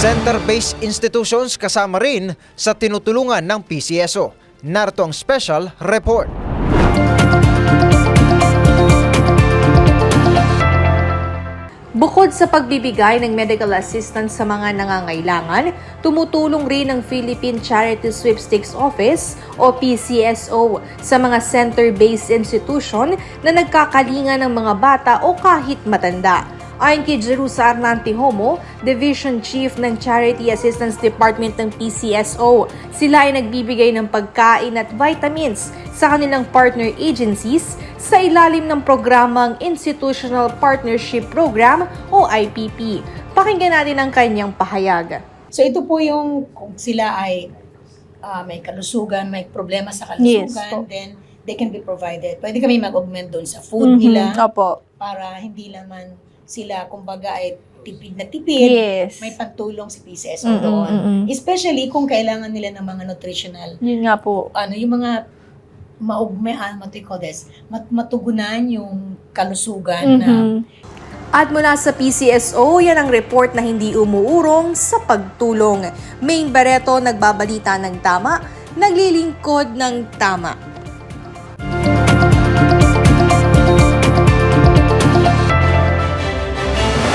Center-based institutions kasama rin sa tinutulungan ng PCSO. Narito ang special report. Bukod sa pagbibigay ng medical assistance sa mga nangangailangan, tumutulong rin ang Philippine Charity Sweepstakes Office o PCSO sa mga center-based institution na nagkakalinga ng mga bata o kahit matanda. Ayon kay Jerusa Arnante Homo, Division Chief ng Charity Assistance Department ng PCSO, sila ay nagbibigay ng pagkain at vitamins sa kanilang partner agencies sa ilalim ng programang Institutional Partnership Program o IPP. Pakinggan natin ang kanyang pahayag. So ito po yung kung sila ay ah, may kalusugan, may problema sa Yes kalusugan, po. then they can be provided. Pwede kami mag-augment doon sa food nila Mhm, Opo. para hindi naman sila kumbaga ay tipid na tipid. Yes. May pantulong si PCSO Mm-mm, doon. Especially kung kailangan nila ng mga nutritional Yun nga po. ano yung mga maugmean, what do you call this? Mat matugunan yung kalusugan na Mhm. At mula sa PCSO, yan ang report na hindi umuurong sa pagtulong. Main Barreto nagbabalita ng tama, naglilingkod ng tama.